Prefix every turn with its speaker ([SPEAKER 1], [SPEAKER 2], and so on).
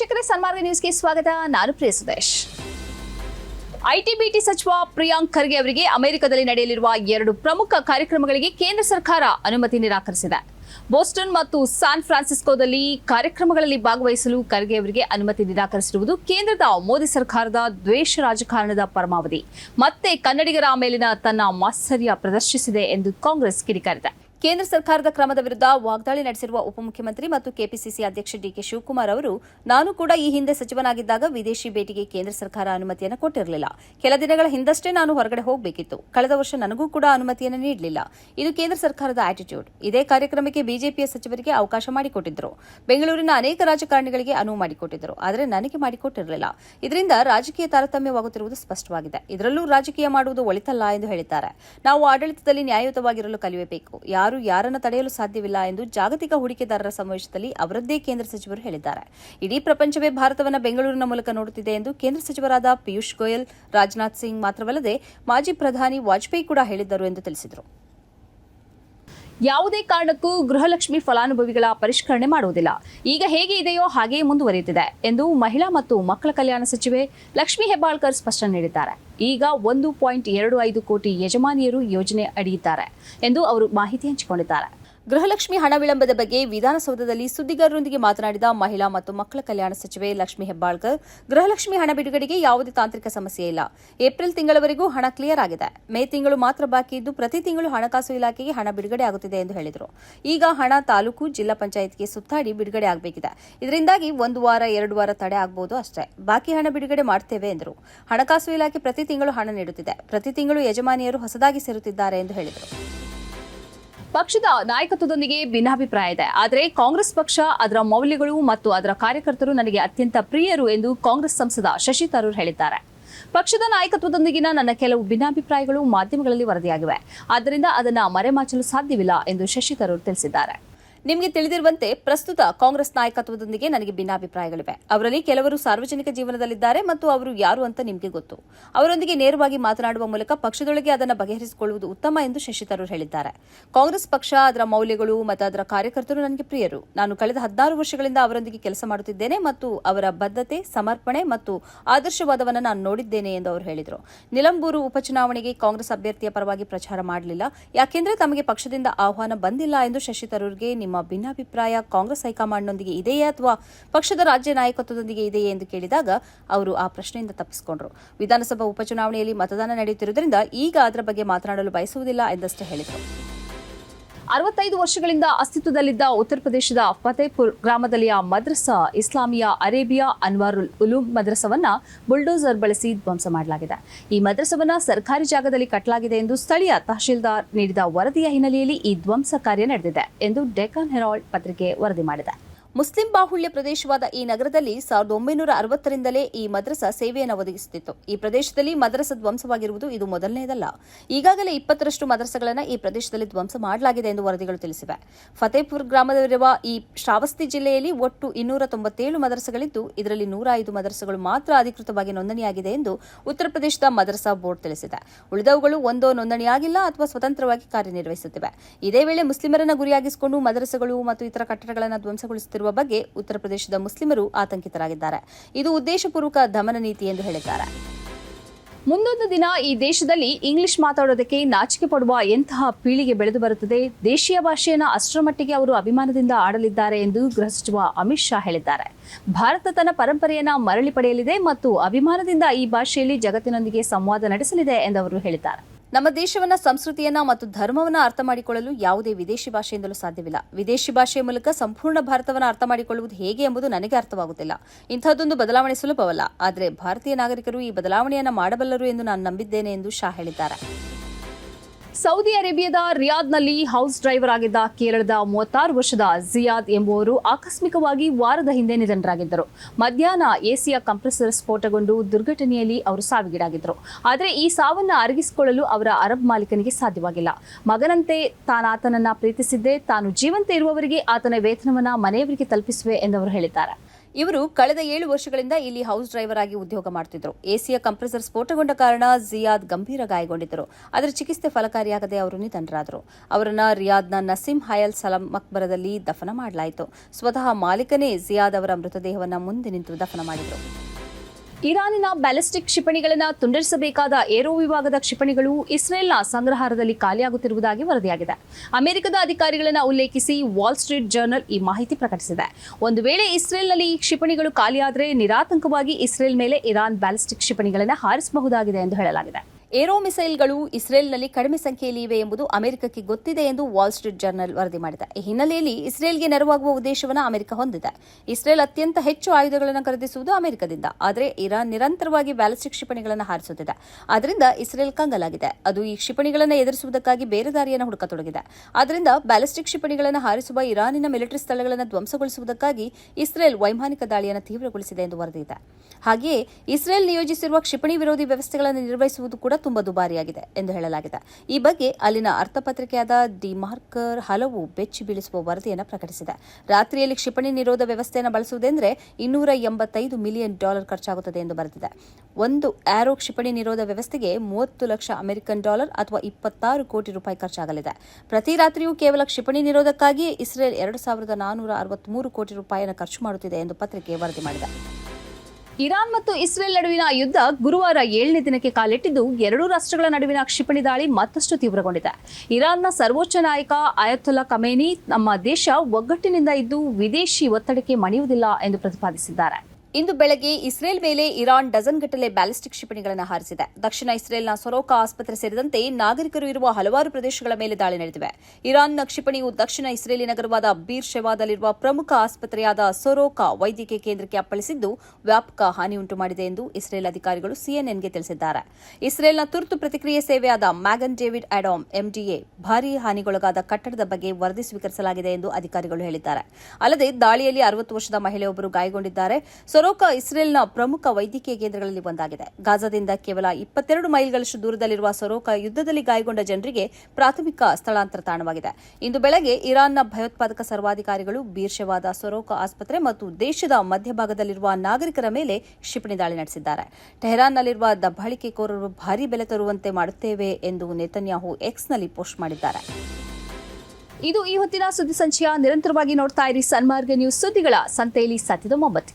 [SPEAKER 1] ವೀಕ್ಷಕರೇ, ಸನ್ಮಾರ್ಗ ನ್ಯೂಸ್ಗೆ ಸ್ವಾಗತ. ನಾನು ಪ್ರಿಯ ಸುದೇಶ್ ಐಟಿ ಬಿಟಿ ಸಚಿವ ಪ್ರಿಯಾಂಕ್ ಖರ್ಗೆ ಅವರಿಗೆ ಅಮೆರಿಕದಲ್ಲಿ ನಡೆಯಲಿರುವ ಎರಡು ಪ್ರಮುಖ ಕಾರ್ಯಕ್ರಮಗಳಿಗೆ ಕೇಂದ್ರ ಸರ್ಕಾರ ಅನುಮತಿ ನಿರಾಕರಿಸಿದೆ. ಬೋಸ್ಟನ್ ಮತ್ತು ಸ್ಯಾನ್ ಫ್ರಾನ್ಸಿಸ್ಕೋದಲ್ಲಿ ಕಾರ್ಯಕ್ರಮಗಳಲ್ಲಿ ಭಾಗವಹಿಸಲು ಖರ್ಗೆ ಅವರಿಗೆ ಅನುಮತಿ ನಿರಾಕರಿಸಿರುವುದು ಕೇಂದ್ರದ ಮೋದಿ ಸರ್ಕಾರದ ದ್ವೇಷ ರಾಜಕಾರಣದ ಪರಮಾವಧಿ. ಮತ್ತೆ ಕನ್ನಡಿಗರ ಮೇಲಿನ ತನ್ನ ಮಾತ್ಸರ್ಯ ಪ್ರದರ್ಶಿಸಿದೆ ಎಂದು ಕಾಂಗ್ರೆಸ್ ಕಿಡಿಕಾರಿದೆ. ಕೇಂದ್ರ ಸರ್ಕಾರದ ಕ್ರಮದ ವಿರುದ್ಧ ವಾಗ್ದಾಳಿ ನಡೆಸಿರುವ ಉಪಮುಖ್ಯಮಂತ್ರಿ ಮತ್ತು ಕೆಪಿಸಿಸಿ ಅಧ್ಯಕ್ಷ ಡಿಕೆ ಶಿವಕುಮಾರ್ ಅವರು, ನಾನು ಕೂಡ ಈ ಹಿಂದೆ ಸಚಿವನಾಗಿದ್ದಾಗ ವಿದೇಶಿ ಭೇಟಿಗೆ ಕೇಂದ್ರ ಸರ್ಕಾರ ಅನುಮತಿಯನ್ನು ಕೊಟ್ಟಿರಲಿಲ್ಲ. ಕೆಲ ದಿನಗಳ ಹಿಂದಷ್ಟೇ ನಾನು ಹೊರಗಡೆ ಹೋಗಬೇಕಿತ್ತು. ಕಳೆದ ವರ್ಷ ನನಗೂ ಕೂಡ ಅನುಮತಿಯನ್ನು ನೀಡಲಿಲ್ಲ. ಇದು ಕೇಂದ್ರ ಸರ್ಕಾರದ ಆಟಿಟ್ಯೂಡ್ ಇದೇ ಕಾರ್ಯಕ್ರಮಕ್ಕೆ ಬಿಜೆಪಿಯ ಸಚಿವರಿಗೆ ಅವಕಾಶ ಮಾಡಿಕೊಟ್ಟಿದ್ದರು ಬೆಂಗಳೂರಿನ ಅನೇಕ ರಾಜಕಾರಣಿಗಳಿಗೆ ಅನುವು ಮಾಡಿಕೊಟ್ಟಿದ್ದರು ಆದರೆ ನನಗೆ ಮಾಡಿಕೊಟ್ಟಿರಲಿಲ್ಲ. ಇದರಿಂದ ರಾಜಕೀಯ ತಾರತಮ್ಯವಾಗುತ್ತಿರುವುದು ಸ್ಪಷ್ಟವಾಗಿದೆ. ಇದರಲ್ಲೂ ರಾಜಕೀಯ ಮಾಡುವುದು ಒಳಿತಲ್ಲ ಎಂದು ಹೇಳಿದ್ದಾರೆ. ನಾವು ಆಡಳಿತದಲ್ಲಿ ನ್ಯಾಯಯುತವಾಗಿರಲು ಕಲಿಯಬೇಕು. ಯಾರು ಯಾರನ್ನ ತಡೆಯಲು ಸಾಧ್ಯವಿಲ್ಲ ಎಂದು ಜಾಗತಿಕ ಹೂಡಿಕೆದಾರರ ಸಮಾವೇಶದಲ್ಲಿ ಅವರದ್ದೇ ಕೇಂದ್ರ ಸಚಿವರು ಹೇಳಿದ್ದಾರೆ. ಇಡೀ ಪ್ರಪಂಚವೇ ಭಾರತವನ್ನ ಬೆಂಗಳೂರಿನ ಮೂಲಕ ನೋಡುತ್ತಿದೆ ಎಂದು ಕೇಂದ್ರ ಸಚಿವರಾದ ಪಿಯೂಷ್ ಗೋಯಲ್, ರಾಜನಾಥ್ ಸಿಂಗ್ ಮಾತ್ರವಲ್ಲದೆ ಮಾಜಿ ಪ್ರಧಾನಿ ವಾಜಪೇಯಿ ಕೂಡ ಹೇಳಿದ್ದರು ಎಂದು ತಿಳಿಸಿದರು. ಯಾವುದೇ ಕಾರಣಕ್ಕೂ ಗೃಹಲಕ್ಷ್ಮಿ ಫಲಾನುಭವಿಗಳ ಪರಿಷ್ಕರಣೆ ಮಾಡುವುದಿಲ್ಲ. ಈಗ ಹೇಗೆ ಇದೆಯೋ ಹಾಗೆಯೇ ಮುಂದುವರಿಯುತ್ತಿದೆ ಎಂದು ಮಹಿಳಾ ಮತ್ತು ಮಕ್ಕಳ ಕಲ್ಯಾಣ ಸಚಿವೆ ಲಕ್ಷ್ಮಿ ಹೆಬ್ಬಾಳ್ಕರ್ ಸ್ಪಷ್ಟನೆ ನೀಡಿದ್ದಾರೆ. ಈಗ ಒಂದು ಪಾಯಿಂಟ್ ಎರಡು ಐದು ಕೋಟಿ ಯಜಮಾನಿಯರು ಯೋಜನೆ ಅಡಿಯಿದ್ದಾರೆ ಎಂದು ಅವರು ಮಾಹಿತಿ ಹಂಚಿಕೊಂಡಿದ್ದಾರೆ. ಗೃಹಲಕ್ಷ್ಮಿ ಹಣ ವಿಳಂಬದ ಬಗ್ಗೆ ವಿಧಾನಸೌಧದಲ್ಲಿ ಸುದ್ದಿಗಾರರೊಂದಿಗೆ ಮಾತನಾಡಿದ ಮಹಿಳಾ ಮತ್ತು ಮಕ್ಕಳ ಕಲ್ಯಾಣ ಸಚಿವೆ ಲಕ್ಷ್ಮಿ ಹೆಬ್ಬಾಳ್ಕರ್, ಗೃಹಲಕ್ಷ್ಮಿ ಹಣ ಬಿಡುಗಡೆಗೆ ಯಾವುದೇ ತಾಂತ್ರಿಕ ಸಮಸ್ಯೆ ಇಲ್ಲ. ಏಪ್ರಿಲ್ ತಿಂಗಳವರೆಗೂ ಹಣ ಕ್ಲಿಯರ್ ಆಗಿದೆ. ಮೇ ತಿಂಗಳು ಮಾತ್ರ ಬಾಕಿ ಇದ್ದು ಪ್ರತಿ ತಿಂಗಳು ಹಣಕಾಸು ಇಲಾಖೆಗೆ ಹಣ ಬಿಡುಗಡೆ ಆಗುತ್ತಿದೆ ಎಂದು ಹೇಳಿದರು. ಈಗ ಹಣ ತಾಲೂಕು, ಜಿಲ್ಲಾ ಪಂಚಾಯತ್ಗೆ ಸುತ್ತಾಡಿ ಬಿಡುಗಡೆ ಆಗಬೇಕಿದೆ. ಇದರಿಂದಾಗಿ ಒಂದು ವಾರ, ಎರಡು ವಾರ ತಡೆ ಆಗಬಹುದು ಅಷ್ಟೇ. ಬಾಕಿ ಹಣ ಬಿಡುಗಡೆ ಮಾಡ್ತೇವೆ ಎಂದರು. ಹಣಕಾಸು ಇಲಾಖೆ ಪ್ರತಿ ತಿಂಗಳು ಹಣ ನೀಡುತ್ತಿದೆ. ಪ್ರತಿ ತಿಂಗಳು ಯಜಮಾನಿಯರು ಹೊಸದಾಗಿ ಸೇರುತ್ತಿದ್ದಾರೆ ಎಂದು ಹೇಳಿದರು. ಪಕ್ಷದ ನಾಯಕತ್ವದೊಂದಿಗೆ ಭಿನ್ನಾಭಿಪ್ರಾಯ ಇದೆ. ಆದರೆ ಕಾಂಗ್ರೆಸ್ ಪಕ್ಷ ಅದರ ಮೌಲ್ಯಗಳು ಮತ್ತು ಅದರ ಕಾರ್ಯಕರ್ತರು ನನಗೆ ಅತ್ಯಂತ ಪ್ರಿಯರು ಎಂದು ಕಾಂಗ್ರೆಸ್ ಸಂಸದ ಶಶಿ ತರೂರ್ ಹೇಳಿದ್ದಾರೆ. ಪಕ್ಷದ ನಾಯಕತ್ವದೊಂದಿಗಿನ ನನ್ನ ಕೆಲವು ಭಿನ್ನಾಭಿಪ್ರಾಯಗಳು ಮಾಧ್ಯಮಗಳಲ್ಲಿ ವರದಿಯಾಗಿವೆ. ಆದ್ದರಿಂದ ಅದನ್ನು ಮರೆಮಾಚಲು ಸಾಧ್ಯವಿಲ್ಲ ಎಂದು ಶಶಿ ತರೂರ್ ತಿಳಿಸಿದ್ದಾರೆ. ನಿಮಗೆ ತಿಳಿದಿರುವಂತೆ ಪ್ರಸ್ತುತ ಕಾಂಗ್ರೆಸ್ ನಾಯಕತ್ವದೊಂದಿಗೆ ನನಗೆ ಭಿನ್ನಾಭಿಪ್ರಾಯಗಳಿವೆ. ಅವರಲ್ಲಿ ಕೆಲವರು ಸಾರ್ವಜನಿಕ ಜೀವನದಲ್ಲಿದ್ದಾರೆ ಮತ್ತು ಅವರು ಯಾರು ಅಂತ ನಿಮಗೆ ಗೊತ್ತು. ಅವರೊಂದಿಗೆ ನೇರವಾಗಿ ಮಾತನಾಡುವ ಮೂಲಕ ಪಕ್ಷದೊಳಗೆ ಅದನ್ನು ಬಗೆಹರಿಸಿಕೊಳ್ಳುವುದು ಉತ್ತಮ ಎಂದು ಶಶಿ ತರೂರ್ ಹೇಳಿದ್ದಾರೆ. ಕಾಂಗ್ರೆಸ್ ಪಕ್ಷ, ಅದರ ಮೌಲ್ಯಗಳು ಮತ್ತು ಅದರ ಕಾರ್ಯಕರ್ತರು ನನಗೆ ಪ್ರಿಯರು. ನಾನು ಕಳೆದ ಹದಿನಾರು ವರ್ಷಗಳಿಂದ ಅವರೊಂದಿಗೆ ಕೆಲಸ ಮಾಡುತ್ತಿದ್ದೇನೆ ಮತ್ತು ಅವರ ಬದ್ಧತೆ, ಸಮರ್ಪಣೆ ಮತ್ತು ಆದರ್ಶವಾದವನ್ನು ನಾನು ನೋಡಿದ್ದೇನೆ ಎಂದು ಅವರು ಹೇಳಿದರು. ನಿಲಂಬೂರು ಉಪಚುನಾವಣೆಗೆ ಕಾಂಗ್ರೆಸ್ ಅಭ್ಯರ್ಥಿಯ ಪರವಾಗಿ ಪ್ರಚಾರ ಮಾಡಲಿಲ್ಲ. ಯಾಕೆಂದರೆ ತಮಗೆ ಪಕ್ಷದಿಂದ ಆಹ್ವಾನ ಬಂದಿಲ್ಲ ಎಂದು ಶಶಿ ತರೂರ್ಗೆ ನಿಮ್ಮ ಭಿನ್ನಾಭಿಪ್ರಾಯ ಕಾಂಗ್ರೆಸ್ ಹೈಕಮಾಂಡ್ನೊಂದಿಗೆ ಇದೆಯೇ ಅಥವಾ ಪಕ್ಷದ ರಾಜ್ಯ ನಾಯಕತ್ವದೊಂದಿಗೆ ಇದೆಯೇ ಎಂದು ಕೇಳಿದಾಗ ಅವರು ಆ ಪ್ರಶ್ನೆಯಿಂದ ತಪ್ಪಿಸಿಕೊಂಡರು. ವಿಧಾನಸಭಾ ಉಪಚುನಾವಣೆಯಲ್ಲಿ ಮತದಾನ ನಡೆಯುತ್ತಿರುವುದರಿಂದ ಈಗ ಅದರ ಬಗ್ಗೆ ಮಾತನಾಡಲು ಬಯಸುವುದಿಲ್ಲ ಎಂದಷ್ಟೇ ಹೇಳಿದರು. ಅರವತ್ತೈದು ವರ್ಷಗಳಿಂದ ಅಸ್ತಿತ್ವದಲ್ಲಿದ್ದ ಉತ್ತರ ಪ್ರದೇಶದ ಫತೇಪುರ್ ಗ್ರಾಮದಲ್ಲಿಯ ಮದ್ರಸಾ ಇಸ್ಲಾಮಿಯಾ ಅರೇಬಿಯಾ ಅನ್ವಾರುಲ್ ಉಲೂಮ್ ಮದ್ರಸವನ್ನ ಬುಲ್ಡೋಸರ್ ಬಳಸಿ ಧ್ವಂಸ ಮಾಡಲಾಗಿದೆ. ಈ ಮದ್ರಸವನ್ನ ಸರ್ಕಾರಿ ಜಾಗದಲ್ಲಿ ಕಟ್ಟಲಾಗಿದೆ ಎಂದು ಸ್ಥಳೀಯ ತಹಶೀಲ್ದಾರ್ ನೀಡಿದ ವರದಿಯ ಹಿನ್ನೆಲೆಯಲ್ಲಿ ಈ ಧ್ವಂಸ ಕಾರ್ಯ ನಡೆದಿದೆ ಎಂದು ಡೆಕಾನ್ ಹೆರಾಲ್ಡ್ ಪತ್ರಿಕೆ ವರದಿ ಮಾಡಿದೆ. ಮುಸ್ಲಿಂ ಬಾಹುಳ್ಯ ಪ್ರದೇಶವಾದ ಈ ನಗರದಲ್ಲಿ ಸಾವಿರದ ಒಂಬೈನೂರ ಅರವತ್ತರಿಂದಲೇ ಈ ಮದ್ರಸ ಸೇವೆಯನ್ನು ಒದಗಿಸುತ್ತಿತ್ತು. ಈ ಪ್ರದೇಶದಲ್ಲಿ ಮದ್ರಸ ಧ್ವಂಸವಾಗಿರುವುದು ಇದು ಮೊದಲನೆಯದಲ್ಲ ಈಗಾಗಲೇ ಇಪ್ಪತ್ತರಷ್ಟು ಮದ್ರಸಗಳನ್ನು ಈ ಪ್ರದೇಶದಲ್ಲಿ ಧ್ವಂಸ ಮಾಡಲಾಗಿದೆ ಎಂದು ವರದಿಗಳು ತಿಳಿಸಿವೆ. ಫತೇಪುರ್ ಗ್ರಾಮದಲ್ಲಿರುವ ಈ ಶ್ರಾವಸ್ತಿ ಜಿಲ್ಲೆಯಲ್ಲಿ ಒಟ್ಟು ಇನ್ನೂರ ತೊಂಬತ್ತೇಳು ಮದರಸಗಳಿದ್ದು, ಇದರಲ್ಲಿ ನೂರ ಐದು ಮದರಸಗಳು ಮಾತ್ರ ಅಧಿಕೃತವಾಗಿ ನೋಂದಣಿಯಾಗಿದೆ ಎಂದು ಉತ್ತರ ಪ್ರದೇಶದ ಮದ್ರಸಾ ಬೋರ್ಡ್ ತಿಳಿಸಿದೆ. ಉಳಿದವುಗಳು ಒಂದೋ ನೋಂದಣಿಯಾಗಿಲ್ಲ ಅಥವಾ ಸ್ವತಂತ್ರವಾಗಿ ಕಾರ್ಯನಿರ್ವಹಿಸುತ್ತಿವೆ. ಇದೇ ವೇಳೆ ಮುಸ್ಲಿಮರನ್ನು ಗುರಿಯಾಗಿಸಿಕೊಂಡು ಮದ್ರಸಗಳು ಮತ್ತು ಇತರ ಕಟ್ಟಡಗಳನ್ನು ಧ್ವಂಸಗೊಳಿಸುತ್ತಿರುವ ಬಗ್ಗೆ ಉತ್ತರ ಪ್ರದೇಶದ ಮುಸ್ಲಿಮರು ಆತಂಕಿತರಾಗಿದ್ದಾರೆ. ಇದು ಉದ್ದೇಶಪೂರ್ವಕ ದಮನ ನೀತಿ ಎಂದು ಹೇಳಿದ್ದಾರೆ. ಮುಂದೊಂದು ದಿನ ಈ ದೇಶದಲ್ಲಿ ಇಂಗ್ಲಿಷ್ ಮಾತಾಡೋದಕ್ಕೆ ನಾಚಿಕೆ ಪಡುವ ಎಂತಹ ಪೀಳಿಗೆ ಬೆಳೆದು ಬರುತ್ತದೆ, ದೇಶೀಯ ಭಾಷೆಯನ್ನು ಅಷ್ಟರ ಮಟ್ಟಿಗೆ ಅವರು ಅಭಿಮಾನದಿಂದ ಆಡಲಿದ್ದಾರೆ ಎಂದು ಗೃಹ ಸಚಿವ ಅಮಿತ್ ಶಾ ಹೇಳಿದ್ದಾರೆ. ಭಾರತ ತನ್ನ ಪರಂಪರೆಯನ್ನ ಮರಳಿ ಪಡೆಯಲಿದೆ ಮತ್ತು ಅಭಿಮಾನದಿಂದ ಈ ಭಾಷೆಯಲ್ಲಿ ಜಗತ್ತಿನೊಂದಿಗೆ ಸಂವಾದ ನಡೆಸಲಿದೆ ಎಂದು ಅವರು ಹೇಳಿದ್ದಾರೆ. ನಮ್ಮ ದೇಶವನ್ನ, ಸಂಸ್ಕೃತಿಯನ್ನ ಮತ್ತು ಧರ್ಮವನ್ನ ಅರ್ಥ ಮಾಡಿಕೊಳ್ಳಲು ಯಾವುದೇ ವಿದೇಶಿ ಭಾಷೆಯಿಂದಲೂ ಸಾಧ್ಯವಿಲ್ಲ. ವಿದೇಶಿ ಭಾಷೆಯ ಮೂಲಕ ಸಂಪೂರ್ಣ ಭಾರತವನ್ನ ಅರ್ಥ ಮಾಡಿಕೊಳ್ಳುವುದು ಹೇಗೆ ಎಂಬುದು ನನಗೆ ಅರ್ಥವಾಗುತ್ತಿಲ್ಲ. ಇಂಥದ್ದೊಂದು ಬದಲಾವಣೆ ಸುಲಭವಲ್ಲ. ಆದರೆ ಭಾರತೀಯ ನಾಗರಿಕರು ಈ ಬದಲಾವಣೆಯನ್ನ ಮಾಡಬಲ್ಲರು ಎಂದು ನಾನು ನಂಬಿದ್ದೇನೆ ಎಂದು ಶಾ ಹೇಳಿದ್ದಾರೆ. ಸೌದಿ ಅರೇಬಿಯಾದ ರಿಯಾದ್ನಲ್ಲಿ ಹೌಸ್ ಡ್ರೈವರ್ ಆಗಿದ್ದ ಕೇರಳದ ಮೂವತ್ತಾರು ವರ್ಷದ ಜಿಯಾದ್ ಎಂಬುವರು ಆಕಸ್ಮಿಕವಾಗಿ ವಾರದ ಹಿಂದೆ ನಿಧನರಾಗಿದ್ದರು. ಮಧ್ಯಾಹ್ನ ಎಸಿಯ ಕಂಪ್ರೆಸರ್ ಸ್ಫೋಟಗೊಂಡು ದುರ್ಘಟನೆಯಲ್ಲಿ ಅವರು ಸಾವಿಗೀಡಾಗಿದ್ದರು. ಆದರೆ ಈ ಸಾವನ್ನು ಅರಗಿಸಿಕೊಳ್ಳಲು ಅವರ ಅರಬ್ ಮಾಲೀಕನಿಗೆ ಸಾಧ್ಯವಾಗಿಲ್ಲ. ಮಗನಂತೆ ತಾನಾತನನ್ನ ಪ್ರೀತಿಸಿದ್ದೆ, ತಾನು ಜೀವಂತ ಇರುವವರಿಗೆ ಆತನ ವೇತನವನ್ನು ಮನೆಯವರಿಗೆ ತಲುಪಿಸುವೆ ಎಂದವರು ಹೇಳಿದ್ದಾರೆ. ಇವರು ಕಳೆದ ಏಳು ವರ್ಷಗಳಿಂದ ಇಲ್ಲಿ ಹೌಸ್ ಡ್ರೈವರ್ ಆಗಿ ಉದ್ಯೋಗ ಮಾಡ್ತಿದ್ರು. ಎಸಿಯ ಕಂಪ್ರೆಸರ್ ಸ್ಫೋಟಗೊಂಡ ಕಾರಣ ಜಿಯಾದ್ ಗಂಭೀರ ಗಾಯಗೊಂಡಿದ್ದರು. ಅದರ ಚಿಕಿತ್ಸೆ ಫಲಕಾರಿಯಾಗದೆ ಅವರು ನಿಧನರಾದರು. ಅವರನ್ನ ರಿಯಾದ್ನ ನಸೀಂ ಹಯಲ್ ಸಲಂ ಮಕ್ಬರದಲ್ಲಿ ದಫನ ಮಾಡಲಾಯಿತು. ಸ್ವತಃ ಮಾಲೀಕನೇ ಜಿಯಾದ್ ಅವರ ಮೃತದೇಹವನ್ನು ಮುಂದೆ ನಿಂತು ದಫನ ಮಾಡಿದರು. ಇರಾನಿನ ಬ್ಯಾಲಿಸ್ಟಿಕ್ ಕ್ಷಿಪಣಿಗಳನ್ನು ತುಂಡರಿಸಬೇಕಾದ ಏರೋ ವಿಭಾಗದ ಕ್ಷಿಪಣಿಗಳು ಇಸ್ರೇಲ್ನ ಸಂಗ್ರಹಾರದಲ್ಲಿ ಖಾಲಿಯಾಗುತ್ತಿರುವುದಾಗಿ ವರದಿಯಾಗಿದೆ. ಅಮೆರಿಕದ ಅಧಿಕಾರಿಗಳನ್ನು ಉಲ್ಲೇಖಿಸಿ ವಾಲ್ ಸ್ಟ್ರೀಟ್ ಜರ್ನಲ್ ಈ ಮಾಹಿತಿ ಪ್ರಕಟಿಸಿದೆ. ಒಂದು ವೇಳೆ ಇಸ್ರೇಲ್ನಲ್ಲಿ ಈ ಕ್ಷಿಪಣಿಗಳು ಖಾಲಿಯಾದರೆ ನಿರಾತಂಕವಾಗಿ ಇಸ್ರೇಲ್ ಮೇಲೆ ಇರಾನ್ ಬ್ಯಾಲಿಸ್ಟಿಕ್ ಕ್ಷಿಪಣಿಗಳನ್ನು ಹಾರಿಸಬಹುದಾಗಿದೆ ಎಂದು ಹೇಳಲಾಗಿದೆ. ಏರೋ ಮಿಸೈಲ್ಗಳು ಇಸ್ರೇಲ್ನಲ್ಲಿ ಕಡಿಮೆ ಸಂಖ್ಯೆಯಲ್ಲಿ ಇವೆ ಎಂಬುದು ಅಮೆರಿಕಕ್ಕೆ ಗೊತ್ತಿದೆ ಎಂದು ವಾಲ್ ಸ್ಟ್ರೀಟ್ ಜರ್ನಲ್ ವರದಿ ಮಾಡಿದೆ. ಈ ಹಿನ್ನೆಲೆಯಲ್ಲಿ ಇಸ್ರೇಲ್ಗೆ ನೆರವಾಗುವ ಉದ್ದೇಶವನ್ನು ಅಮೆರಿಕ ಹೊಂದಿದೆ. ಇಸ್ರೇಲ್ ಅತ್ಯಂತ ಹೆಚ್ಚು ಆಯುಧಗಳನ್ನು ಖರೀದಿಸುವುದು ಅಮೆರಿಕದಿಂದ. ಆದರೆ ಇರಾನ್ ನಿರಂತರವಾಗಿ ಬ್ಯಾಲಿಸ್ಟಿಕ್ ಕ್ಷಿಪಣಿಗಳನ್ನು ಹಾರಿಸುತ್ತಿದೆ. ಆದ್ದರಿಂದ ಇಸ್ರೇಲ್ ಕಂಗಲಾಗಿದೆ. ಅದು ಈ ಕ್ಷಿಪಣಿಗಳನ್ನು ಎದುರಿಸುವುದಕ್ಕಾಗಿ ಬೇರೆ ದಾರಿಯನ್ನು ಹುಡುಕತೊಡಗಿದೆ. ಆದ್ದರಿಂದ ಬ್ಯಾಲಿಸ್ಟಿಕ್ ಕ್ಷಿಪಣಿಗಳನ್ನು ಹಾರಿಸುವ ಇರಾನಿನ ಮಿಲಿಟರಿ ಸ್ಥಳಗಳನ್ನು ಧ್ವಂಸಗೊಳಿಸುವುದಕ್ಕಾಗಿ ಇಸ್ರೇಲ್ ವೈಮಾನಿಕ ದಾಳಿಯನ್ನು ತೀವ್ರಗೊಳಿಸಿದೆ ಎಂದು ವರದಿ ಇದೆ. ಹಾಗೆಯೇ ಇಸ್ರೇಲ್ ನಿಯೋಜಿಸಿರುವ ಕ್ಷಿಪಣಿ ವಿರೋಧಿ ವ್ಯವಸ್ಥೆಗಳನ್ನು ನಿರ್ವಹಿಸುವುದು ಕೂಡ ತುಂಬಾ ದುಬಾರಿಯಾಗಿದೆ ಎಂದು ಹೇಳಲಾಗಿದೆ. ಈ ಬಗ್ಗೆ ಅಲ್ಲಿನ ಅರ್ಥಪತ್ರಿಕೆಯಾದ ದಿ ಮಾರ್ಕರ್ ಹಲವು ಬೆಚ್ಚಿ ಬೀಳಿಸುವ ವರದಿಯನ್ನು ಪ್ರಕಟಿಸಿದೆ. ರಾತ್ರಿಯಲ್ಲಿ ಕ್ಷಿಪಣಿ ನಿರೋಧ ವ್ಯವಸ್ಥೆಯನ್ನು ಬಳಸುವುದೆಂದರೆ ಇನ್ನೂರ ಎಂಬತ್ತೈದು ಮಿಲಿಯನ್ ಡಾಲರ್ ಖರ್ಚಾಗುತ್ತದೆ ಎಂದು ಬರೆದಿದೆ. ಒಂದು ಆರೋ ಕ್ಷಿಪಣಿ ನಿರೋಧ ವ್ಯವಸ್ಥೆಗೆ ಮೂವತ್ತು ಲಕ್ಷ ಅಮೆರಿಕನ್ ಡಾಲರ್ ಅಥವಾ ಇಪ್ಪತ್ತಾರು ಕೋಟಿ ರೂಪಾಯಿ ಖರ್ಚಾಗಲಿದೆ. ಪ್ರತಿ ರಾತ್ರಿಯೂ ಕೇವಲ ಕ್ಷಿಪಣಿ ನಿರೋಧಕ್ಕಾಗಿಯೇ ಇಸ್ರೇಲ್ ಎರಡು ಸಾವಿರದ ನಾನೂರ ಅರವತ್ಮೂರು ಕೋಟಿ ರೂಪಾಯಿಯನ್ನು ಖರ್ಚು ಮಾಡುತ್ತಿದೆ ಎಂದು ಪತ್ರಿಕೆ ವರದಿ ಮಾಡಿದೆ. ಇರಾನ್ ಮತ್ತು ಇಸ್ರೇಲ್ ನಡುವಿನ ಯುದ್ಧ ಗುರುವಾರ ಏಳನೇ ದಿನಕ್ಕೆ ಕಾಲಿಟ್ಟಿದ್ದು ಎರಡೂ ರಾಷ್ಟ್ರಗಳ ನಡುವಿನ ಕ್ಷಿಪಣಿ ದಾಳಿ ಮತ್ತಷ್ಟು ತೀವ್ರಗೊಂಡಿದೆ. ಇರಾನ್ನ ಸರ್ವೋಚ್ಚ ನಾಯಕ ಅಯತುಲ್ಲಾ ಕಮೇನಿ ನಮ್ಮ ದೇಶ ಒಗ್ಗಟ್ಟಿನಿಂದ ಇದ್ದು ವಿದೇಶಿ ಒತ್ತಡಕ್ಕೆ ಮಣಿಯುವುದಿಲ್ಲ ಎಂದು ಪ್ರತಿಪಾದಿಸಿದ್ದಾರೆ. ಇಂದು ಬೆಳಗ್ಗೆ ಇಸ್ರೇಲ್ ಮೇಲೆ ಇರಾನ್ ಡಜನ್ ಗಟ್ಟಲೆ ಬ್ಯಾಲಿಸ್ಟಿಕ್ ಕ್ಷಿಪಣಿಗಳನ್ನು ಹಾರಿಸಿದೆ. ದಕ್ಷಿಣ ಇಸ್ರೇಲ್ನ ಸೊರೋಕಾ ಆಸ್ಪತ್ರೆ ಸೇರಿದಂತೆ ನಾಗರಿಕರು ಇರುವ ಹಲವಾರು ಪ್ರದೇಶಗಳ ಮೇಲೆ ದಾಳಿ ನಡೆದಿವೆ. ಇರಾನ್ನ ಕ್ಷಿಪಣಿಯು ದಕ್ಷಿಣ ಇಸ್ರೇಲಿ ನಗರವಾದ ಬೀರ್ ಶೆವಾದಲ್ಲಿರುವ ಪ್ರಮುಖ ಆಸ್ಪತ್ರೆಯಾದ ಸೊರೋಕಾ ವೈದ್ಯಕೀಯ ಕೇಂದ್ರಕ್ಕೆ ಅಪ್ಪಳಿಸಿದ್ದು ವ್ಯಾಪಕ ಹಾನಿ ಮಾಡಿದೆ ಎಂದು ಇಸ್ರೇಲ್ ಅಧಿಕಾರಿಗಳು ಸಿಎನ್ಎನ್ಗೆ ತಿಳಿಸಿದ್ದಾರೆ. ಇಸ್ರೇಲ್ನ ತುರ್ತು ಪ್ರತಿಕ್ರಿಯೆ ಸೇವೆಯಾದ ಮ್ಯಾಗನ್ ಡೇವಿಡ್ ಅಡಾಮ್ ಎಂಡಿಎ ಭಾರೀ ಹಾನಿಗೊಳಗಾದ ಕಟ್ಟಡದ ಬಗ್ಗೆ ವರದಿ ಸ್ವೀಕರಿಸಲಾಗಿದೆ ಎಂದು ಅಧಿಕಾರಿಗಳು ಹೇಳಿದ್ದಾರೆ. ಅಲ್ಲದೆ ದಾಳಿಯಲ್ಲಿ ಅರವತ್ತು ವರ್ಷದ ಮಹಿಳೆಯೊಬ್ಬರು ಗಾಯಗೊಂಡಿದ್ದಾರೆ. ಸೊರೋಕಾ ಇಸ್ರೇಲ್ನ ಪ್ರಮುಖ ವೈದ್ಯಕೀಯ ಕೇಂದ್ರಗಳಲ್ಲಿ ಒಂದಾಗಿದೆ. ಗಾಜಾದಿಂದ ಕೇವಲ ಇಪ್ಪತ್ತೆರಡು ಮೈಲ್ಗಳಷ್ಟು ದೂರದಲ್ಲಿರುವ ಸೊರೋಕ ಯುದ್ಧದಲ್ಲಿ ಗಾಯಗೊಂಡ ಜನರಿಗೆ ಪ್ರಾಥಮಿಕ ಸ್ಥಳಾಂತರ ತಾಣವಾಗಿದೆ. ಇಂದು ಬೆಳಗ್ಗೆ ಇರಾನ್ನ ಭಯೋತ್ಪಾದಕ ಸರ್ವಾಧಿಕಾರಿಗಳು ಬೀರ್ಷವಾದ ಸೊರೋಕ ಆಸ್ಪತ್ರೆ ಮತ್ತು ದೇಶದ ಮಧ್ಯಭಾಗದಲ್ಲಿರುವ ನಾಗರಿಕರ ಮೇಲೆ ಕ್ಷಿಪಣಿ ದಾಳಿ ನಡೆಸಿದ್ದಾರೆ. ಟೆಹರಾನ್ನಲ್ಲಿರುವ ದಬ್ಬಾಳಿಕೆಕೋರರು ಭಾರೀ ಬೆಲೆ ತರುವಂತೆ ಮಾಡುತ್ತೇವೆ ಎಂದು ನೇತನ್ಯಾಹು ಎಕ್ಸ್ನಲ್ಲಿ ಪೋಸ್ಟ್ ಮಾಡಿದ್ದಾರೆ. ಇದು ಈ ಹೊತ್ತಿನ ಸುದ್ದಿ ಸಂಚಯ. ನಿರಂತರವಾಗಿ ನೋಡ್ತಾ ಇರಿ ಸನ್ಮಾರ್ಗ ನ್ಯೂಸ್ ಸುದ್ದಿಗಳ ಸಂತೆಯಲ್ಲಿ ಸತ್ಯದ ಮೊಬ್ಬತ್ತಿ